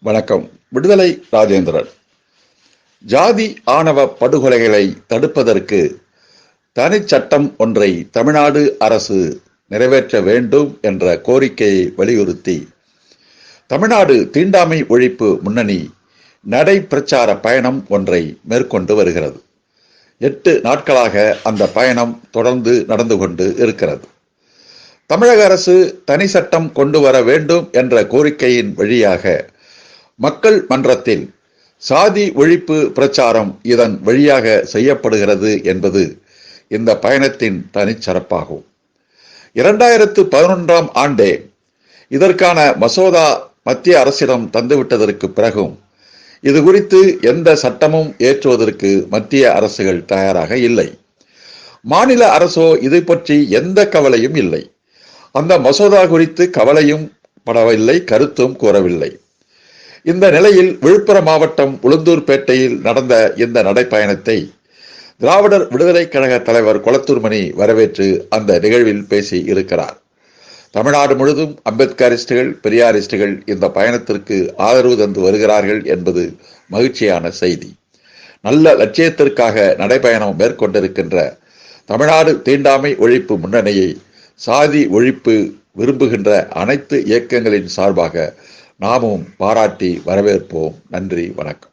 வணக்கம். விடுதலை ராஜேந்திரன். ஜாதி ஆணவ படுகொலைகளை தடுப்பதற்கு தனிச்சட்டம் ஒன்றை தமிழ்நாடு அரசு நிறைவேற்ற வேண்டும் என்ற கோரிக்கையை வலியுறுத்தி தமிழ்நாடு தீண்டாமை ஒழிப்பு முன்னணி நடை பிரச்சார பயணம் ஒன்றை மேற்கொண்டு வருகிறது. எட்டு நாட்களாக அந்த பயணம் தொடர்ந்து நடந்து கொண்டு இருக்கிறது. தமிழக அரசு தனி சட்டம் கொண்டு வர வேண்டும் என்ற கோரிக்கையின் வழியாக மக்கள் மன்றத்தில் சாதி ஒழிப்பு பிரச்சாரம் இதன் வழியாக செய்யப்படுகிறது என்பது இந்த பயணத்தின் தனிச்சிறப்பாகும். இரண்டாயிரத்து பதினொன்றாம் ஆண்டே இதற்கான மசோதா மத்திய அரசிடம் தந்துவிட்டதற்கு பிறகும் இது குறித்து எந்த சட்டமும் ஏற்றுவதற்கு மத்திய அரசுகள் தயாராக இல்லை. மாநில அரசோ இது பற்றி எந்த கவலையும் இல்லை. அந்த மசோதா குறித்து கவலையும் படவில்லை கருத்தும் கூறவில்லை. இந்த நிலையில் விழுப்புரம் மாவட்டம் உளுந்தூர்பேட்டையில் நடந்த இந்த நடைப்பயணத்தை திராவிடர் விடுதலை கழக தலைவர் கொளத்தூர்மணி வரவேற்று அந்த நிகழ்வில் பேசி இருக்கிறார். தமிழ்நாடு முழுதும் அம்பேத்கரிஸ்டுகள் பெரியாரிஸ்டுகள் இந்த பயணத்திற்கு ஆதரவு தந்து வருகிறார்கள் என்பது மகிழ்ச்சியான செய்தி. நல்ல லட்சியத்திற்காக நடைபயணம் மேற்கொண்டிருக்கின்ற தமிழ்நாடு தீண்டாமை ஒழிப்பு முன்னணியை சாதி ஒழிப்பு விரும்புகின்ற அனைத்து இயக்கங்களின் சார்பாக நாமும் பாராட்டி வரவேற்போம். நன்றி வணக்கம்.